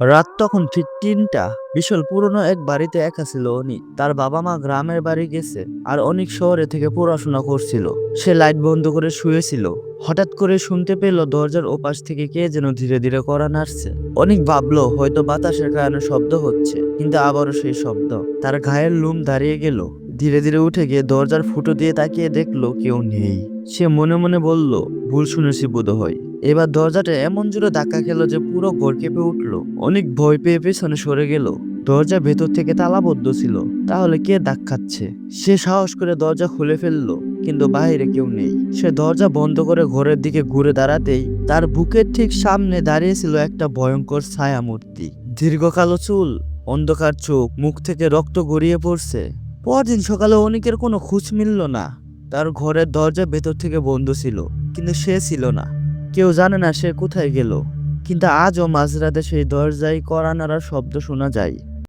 রাত তখন ঠিক তিনটা। বিশাল পুরনো এক বাড়িতে একা ছিল অনিক তার বাবা মা গ্রামের বাড়ি গেছে আর অনেক শহরে থেকে পড়াশোনা করছিল। সে লাইট বন্ধ করে শুয়েছিল। হঠাৎ করে শুনতে পেল দরজার ওপাশ থেকে কে যেন ধীরে ধীরে করা নাড়ছে। অনেক ভাবলো, হয়তো বাতাসের কারণে শব্দ হচ্ছে, কিন্তু আবারও সেই শব্দ। তার গায়ের লুম দাঁড়িয়ে গেল। ধীরে ধীরে উঠে গিয়ে দরজার ফুটো দিয়ে তাকিয়ে দেখল কেউ নেই। সে মনে মনে বলল, ভুল শুনেছি বোধ হয় এবার দরজাটা এমন জোরে ধাক্কা খেলো যে পুরো ঘর কেঁপে উঠল। অনেক ভয় পেয়ে পেছনে সরে গেল। দরজা ভেতর থেকে তালাবদ্ধ ছিল। তাহলে কে ধাক্কাচ্ছে সে সাহস করে দরজা খুলে ফেলল, কিন্তু বাইরে কেউ নেই। সে দরজা বন্ধ করে ঘরের দিকে ঘুরে দাঁড়াতেই তার বুকের ঠিক সামনে দাঁড়িয়েছিল একটা ভয়ঙ্কর ছায়া মূর্তি দীর্ঘ কালো চুল, অন্ধকার চোখ, মুখ থেকে রক্ত গড়িয়ে পড়ছে। পরদিন সকালে অনেকের কোনো খোঁজ মিলল না। তার ঘরের দরজা ভেতর থেকে বন্ধ ছিল, কিন্তু সে ছিল না। কেউ জানে না সে কোথায় গেল, কিন্তু আজও মাঝরাতে সেই দরজায় কড়া নাড়ার শব্দ শোনা যায়।